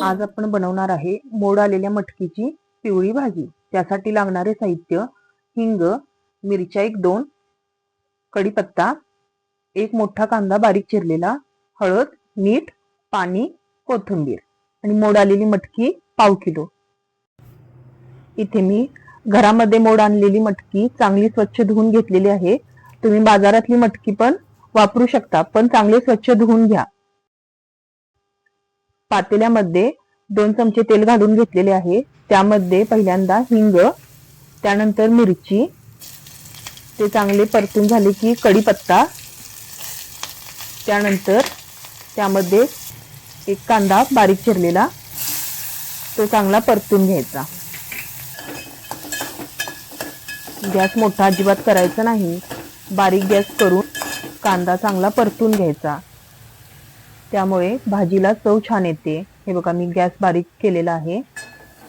हो. आज आपण बनवणार आहे मोड आलेल्या मटकीची पिवळी भाजी. त्यासाठी लागणारे साहित्य हिंग मिरच्या एक दोन कढीपत्ता एक मोठा कांदा बारीक चिरलेला हळद मीठ पाणी कोथिंबीर आणि मोड आलेली मटकी पाव किलो. इथे मी घरामध्ये मोड आणलेली मटकी चांगली स्वच्छ धुवून घेतलेली आहे. तुम्ही बाजारातली मटकी पण वापरू शकता पण चांगले स्वच्छ धुवून घ्या. पातेल्यामध्ये दोन चमचे तेल घालून घेतलेले आहे. त्यामध्ये पहिल्यांदा हिंग त्यानंतर मिरची. ते चांगले परतून झाले की कढीपत्ता. त्यानंतर त्यामध्ये एक कांदा बारीक चिरलेला. तो चांगला परतून घ्यायचा. गॅस मोठा अजिबात करायचा नाही. बारीक गॅस करून कांदा चांगला परतून घ्यायचा. त्यामुळे भाजीला चव छान येते. हे बघा मी गॅस बारीक केलेला आहे.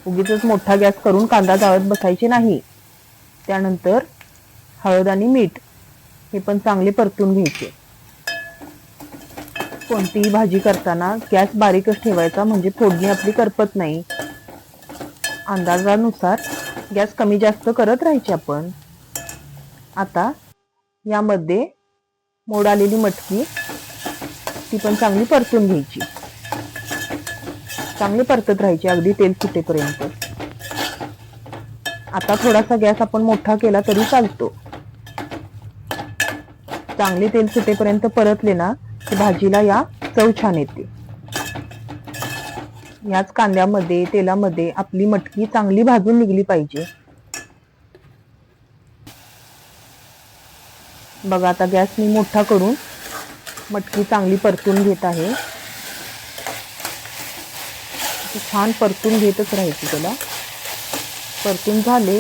उगीच मोठा गॅस करून कांदा जाळत बसायचे नाही. त्यानंतर हळद आणि मीठ हे पण चांगले परतून घ्यायचे. कोणतीही भाजी करताना गॅस बारीकच ठेवायचा म्हणजे फोडणी आपली करपत नाही. अंदाजानुसार गॅस कमी जास्त करत राहायची आपण. आता यामध्ये मोड आलेली मटकी ती पण चांगली परतून घ्यायची. चांगली परतत राहायची अगदी तेल सुटेपर्यंत आता थोडासा गॅस आपण मोठा केला तरी चालतो. चांगले तेल सुटेपर्यंत परतले ना की भाजीला या चव छान येते. याच कांद्यामध्ये तेलामध्ये आपली मटकी चांगली भाजून निघली पाहिजे. बघा आता गॅस मी मोठा करून मटकी चांगली परतून घेत आहे. छान परतून घेतच राहायची त्याला. परतून झाले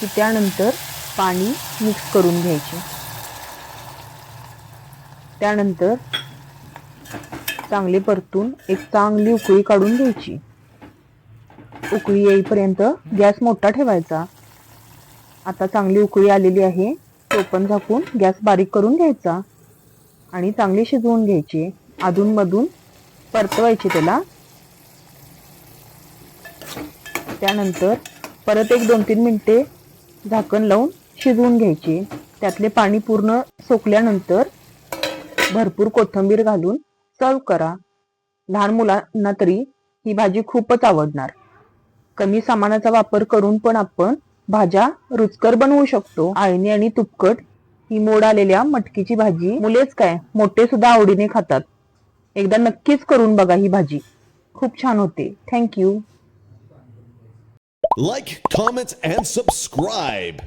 की त्यानंतर पाणी मिक्स करून घ्यायचे. त्यानंतर चांगली परतून एक चांगली उकळी काढून घ्यायची. उकळी येईपर्यंत गॅस मोठा ठेवायचा. आता चांगली उकळी आलेली आहे तो पण झाकून गॅस बारीक करून घ्यायचा. आणि चांगली शिजवून घ्यायची. अधूनमधून परतवायची त्याला. त्यानंतर परत एक दोन तीन मिनिटे झाकण लावून शिजवून घ्यायची. त्यातले पाणी पूर्ण सोकल्यानंतर भरपूर कोथिंबीर घालून सर्व करा. लहान मुलांना तरी ही भाजी खूपच आवडणार. कमी सामानाचा वापर करून पण आपण भाज्या रुचकर बनवू शकतो. आळणी आणि तुपकट ही मोड आलेल्या मटकीची भाजी. मुलेच काय मोठे सुद्धा आवडीने खातात. एकदा नक्कीच करून बघा ही भाजी. खूप छान होते. Thank you like comment, and subscribe.